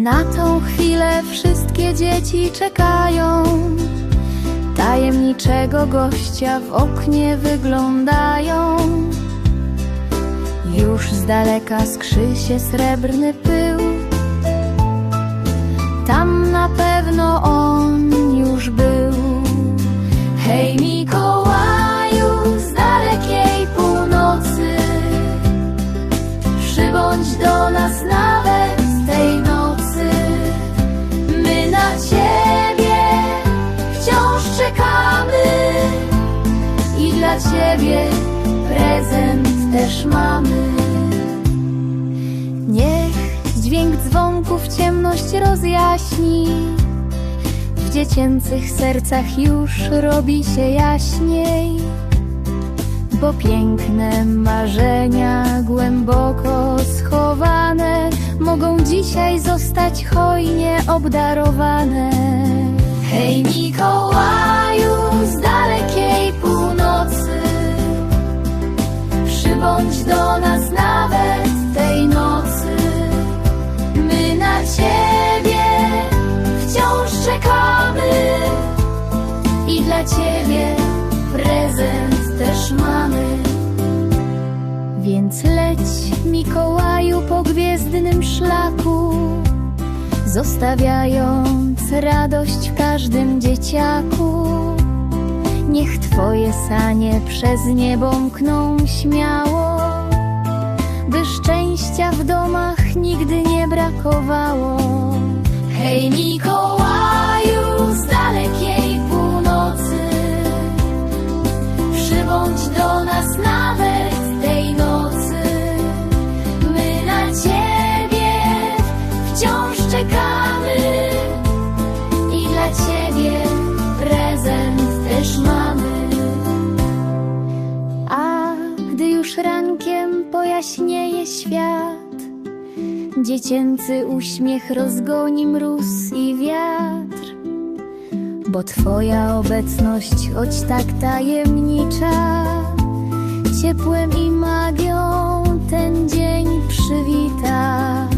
Na tą chwilę wszystkie dzieci czekają. Tajemniczego gościa w oknie wyglądają. Już z daleka skrzy się srebrny pył. Tam na pewno on już był. Hej Mikołaju z dalekiej północy, przybądź do nas nawet ciebie prezent też mamy. Niech dźwięk dzwonków ciemność rozjaśni. W dziecięcych sercach już robi się jaśniej, bo piękne marzenia głęboko schowane mogą dzisiaj zostać hojnie obdarowane. Hej Mikołaju z Więc leć, Mikołaju, po gwiezdnym szlaku, zostawiając radość w każdym dzieciaku. Niech twoje sanie przez niebo mkną śmiało, by szczęścia w domach nigdy nie brakowało. Hej Mikołaju ciebie prezent też mamy. A gdy już rankiem pojaśnieje świat, dziecięcy uśmiech rozgoni mróz i wiatr. Bo Twoja obecność, choć tak tajemnicza, ciepłem i magią ten dzień przywita.